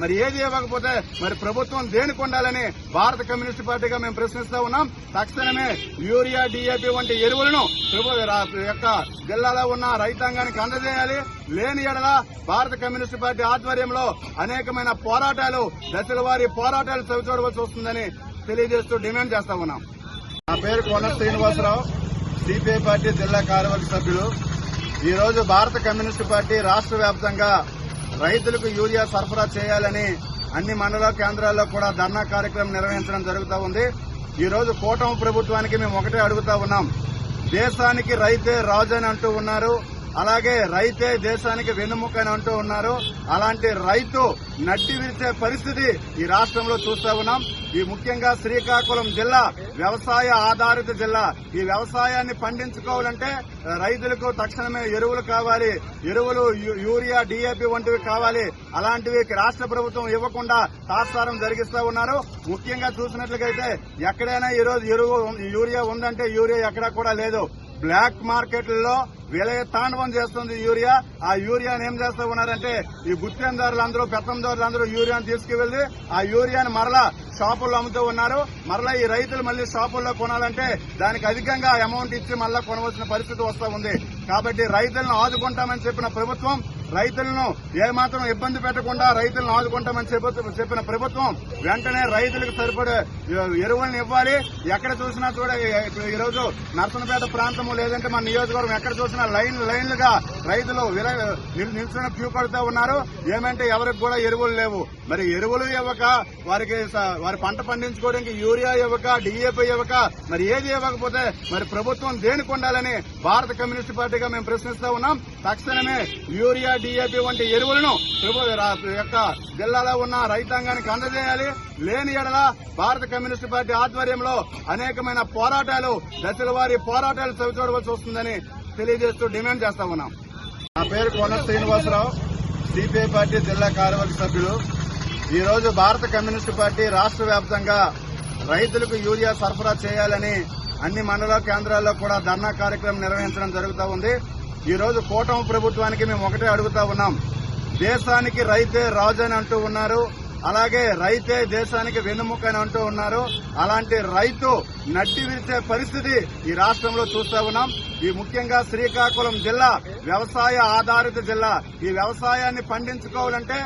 మరి ఏది ఇవ్వకపోతే మరి ప్రభుత్వం దేనికి ఉండాలని భారత కమ్యూనిస్ట్ పార్టీగా మేము ప్రశ్నిస్తా ఉన్నాం. తక్షణమే యూరియా డిఏపి వంటి ఎరువులను యొక్క జిల్లాలో ఉన్న రైతాంగానికి అందజేయాలి. లేని ఎడల భారత కమ్యూనిస్ట్ పార్టీ ఆధ్వర్యంలో అనేకమైన పోరాటాలు దశల వారి పోరాటాలు చవిచూడవలసి వస్తుందని తెలియజేస్తూ డిమాండ్ చేస్తా ఉన్నాం. నా పేరు కొన శ్రీనివాసరావు సిపిఐ పార్టీ జిల్లా కార్యవర్గ సభ్యులు. ఈ రోజు భారత కమ్యూనిస్ట్ పార్టీ రాష్ట్ర వ్యాప్తంగా రైతులకు యూరియా సరఫరా చేయాలని అన్ని మండల కేంద్రాల్లో కూడా ధర్నా కార్యక్రమం నిర్వహించడం జరుగుతూ ఉంది. ఈ రోజు కూటమి ప్రభుత్వానికి మేము ఒకటే అడుగుతా ఉన్నాం. దేశానికి రైతే రాజు అని అంటూ ఉన్నారు. అలాగే రైతే దేశానికి వెన్నుముకని అంటూ ఉన్నారు. అలాంటి రైతు నడ్డి విరిచే పరిస్థితి ఈ రాష్ట్రంలో చూస్తా ఉన్నాం. ఈ ముఖ్యంగా శ్రీకాకుళం జిల్లా వ్యవసాయ ఆధారిత జిల్లా. ఈ వ్యవసాయాన్ని పండించుకోవాలంటే రైతులకు తక్షణమే ఎరువులు కావాలి. ఎరువులు యూరియా డిఏపి వంటివి కావాలి. అలాంటివి రాష్ట్ర ప్రభుత్వం ఇవ్వకుండా తాత్సారం జరిగిస్తా ఉన్నారు. ముఖ్యంగా చూసినట్లయితే ఎక్కడైనా ఈ రోజు ఎరువు యూరియా ఉందంటే యూరియా ఎక్కడా కూడా లేదు. బ్లాక్ మార్కెట్లలో విలయ తాండవం చేస్తుంది యూరియా. ఆ యూరియాని ఏం చేస్తూ ఉన్నారంటే ఈ గుత్తేందారులందరూ అందరూ పెత్తందారులు యూరియాని తీసుకువెళ్ళి ఆ యూరియాని మరలా షాపుల్లో అమ్ముతూ ఉన్నారు. మరలా ఈ రైతులు మళ్ళీ షాపుల్లో కొనాలంటే దానికి అధికంగా అమౌంట్ ఇచ్చి మళ్ళా కొనవలసిన పరిస్థితి వస్తూ ఉంది. కాబట్టి రైతులను ఆదుకుంటామని చెప్పిన ప్రభుత్వం రైతులను ఏమాత్రం ఇబ్బంది పెట్టకుండా రైతులను ఆదుకుంటామని చెప్ప- చెప్పిన ప్రభుత్వం వెంటనే రైతులకు సరిపడే ఎరువులను ఇవ్వాలి. ఎక్కడ చూసినా చూడ ఈ- రోజు నర్సనపేట ప్రాంతము లేదంటే మన నియోజకవర్గం ఎక్కడ చూసినా లైన్ లైన్లుగా రైతులు నిల్చున్న క్యూ కడుతూ ఉన్నారు. ఏమంటే ఎవరికి కూడా ఎరువులు లేవు. మరి ఎరువులు ఇవ్వక వారికి స- వారి పంట పండించుకోవడానికి యూరియా ఇవ్వక డిఏపి ఇవ్వక మరి ఏది ఇవ్వకపోతే మరి ప్రభుత్వం దేనికి ఉండాలని భారత కమ్యూనిస్ట్ పార్టీగా మేము ప్రశ్నిస్తా ఉన్నాం. తక్షణమే యూరియా డిఏపి వంటి ఎరువులను యొక్క జిల్లాలో ఉన్న రైతాంగానికి అందజేయాలి. లేని ఎడల భారత కమ్యూనిస్ట్ పార్టీ ఆధ్వర్యంలో అనేకమైన పోరాటాలు దశల వారి పోరాటాలు చవిచూడవలసి వస్తుందని తెలియజేస్తూ డిమాండ్ చేస్తా ఉన్నాం. నా పేరు కొన శ్రీనివాసరావు. సిపిఐ పార్టీ జిల్లా కార్యవర్గ సభ్యులు. ఈ రోజు భారత కమ్యూనిస్ట్ పార్టీ రాష్ట్ర వ్యాప్తంగా రైతులకు యూరియా సరఫరా చేయాలని అన్ని మండల కేంద్రాల్లో కూడా ధర్నా కార్యక్రమం నిర్వహించడం జరుగుతూ ఉంది. ఈ రోజు కూటమి ప్రభుత్వానికి మేము ఒకటే అడుగుతా ఉన్నాం. దేశానికి రైతే రాజు అని అంటూ ఉన్నారు. అలాగే రైతే దేశానికి వెన్నుముక అని అంటూ ఉన్నారు. అలాంటి రైతు నడ్డి విరిచే పరిస్థితి ఈ రాష్ట్రంలో చూస్తా ఉన్నాం. ఈ ముఖ్యంగా శ్రీకాకుళం జిల్లా వ్యవసాయ ఆధారిత జిల్లా. ఈ వ్యవసాయాన్ని పండించుకోవాలంటే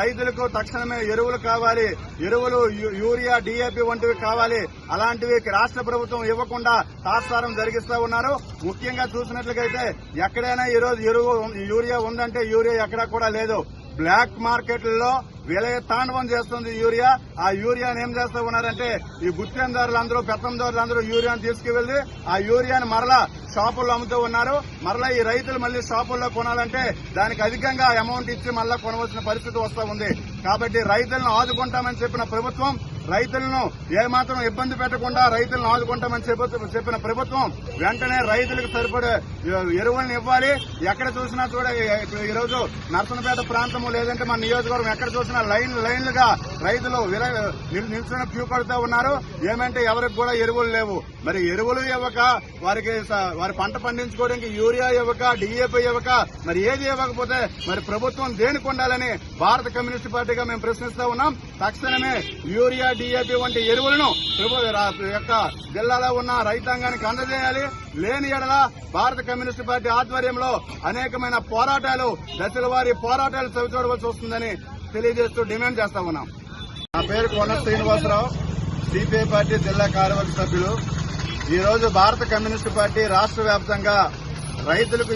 రైతులకు తక్షణమే ఎరువులు కావాలి. ఎరువులు యూరియా డిఏపి వంటివి కావాలి. అలాంటివి రాష్ట్ర ప్రభుత్వం ఇవ్వకుండా తాత్సారం జరిగిస్తా ఉన్నారు. ముఖ్యంగా చూసినట్లయితే ఎక్కడైనా ఈ రోజు ఎరువు యూరియా ఉందంటే యూరియా ఎక్కడా కూడా లేదు. బ్లాక్ మార్కెట్లలో విలయ తాండవం చేస్తుంది యూరియా. ఆ యూరియాని ఏం చేస్తూ ఉన్నారంటే ఈ గుత్తేందారులందరూ అందరూ పెత్తందారులు అందరూ యూరియాని తీసుకువెళ్ళి ఆ యూరియాని మరలా షాపుల్లో అమ్ముతూ ఉన్నారు. మరలా ఈ రైతులు మళ్ళీ షాపుల్లో కొనాలంటే దానికి అధికంగా అమౌంట్ ఇచ్చి మళ్ళా కొనవలసిన పరిస్థితి వస్తూ ఉంది. కాబట్టి రైతులను ఆదుకుంటామని చెప్పిన ప్రభుత్వం రైతులను ఏమాత్రం ఇబ్బంది పెట్టకుండా రైతులను ఆదుకుంటామని చెప్ప- చెప్పిన ప్రభుత్వం వెంటనే రైతులకు సరిపడే ఎరువులను ఇవ్వాలి. ఎక్కడ చూసినా చూడ ఈరోజు ఈ రోజు నర్సనపేట ప్రాంతము లేదంటే మన నియోజకవర్గం ఎక్కడ చూసినా లైన్ లైన్లుగా రైతులు నిల్చున్న క్యూ కడుతూ ఉన్నారు. ఏమంటే ఎవరికి కూడా ఎరువులు లేవు. మరి ఎరువులు ఇవ్వక వారికి స- వారి పంట పండించుకోవడానికి యూరియా ఇవ్వక డిఏపీ ఇవ్వక మరి ఏది ఇవ్వకపోతే మరి ప్రభుత్వం దేనికి ఉండాలని భారత కమ్యూనిస్ట్ పార్టీగా మేము ప్రశ్నిస్తా ఉన్నాం. తక్షణమే యూరియా డిఏపీ వంటి ఎరువులను యొక్క జిల్లాలో ఉన్న రైతాంగానికి అందజేయాలి. లేని ఎడల భారత కమ్యూనిస్ట్ పార్టీ ఆధ్వర్యంలో అనేకమైన పోరాటాలు దశల వారి పోరాటాలు చవిచూడవలసి వస్తుందని తెలియజేస్తూ డిమాండ్ చేస్తా ఉన్నాం. నా పేరు కొన శ్రీనివాసరావు. సిపిఐ పార్టీ జిల్లా కార్యవర్గ సభ్యులు. ఈ రోజు భారత కమ్యూనిస్ట్ పార్టీ రాష్ట్ర వ్యాప్తంగా రైతులకు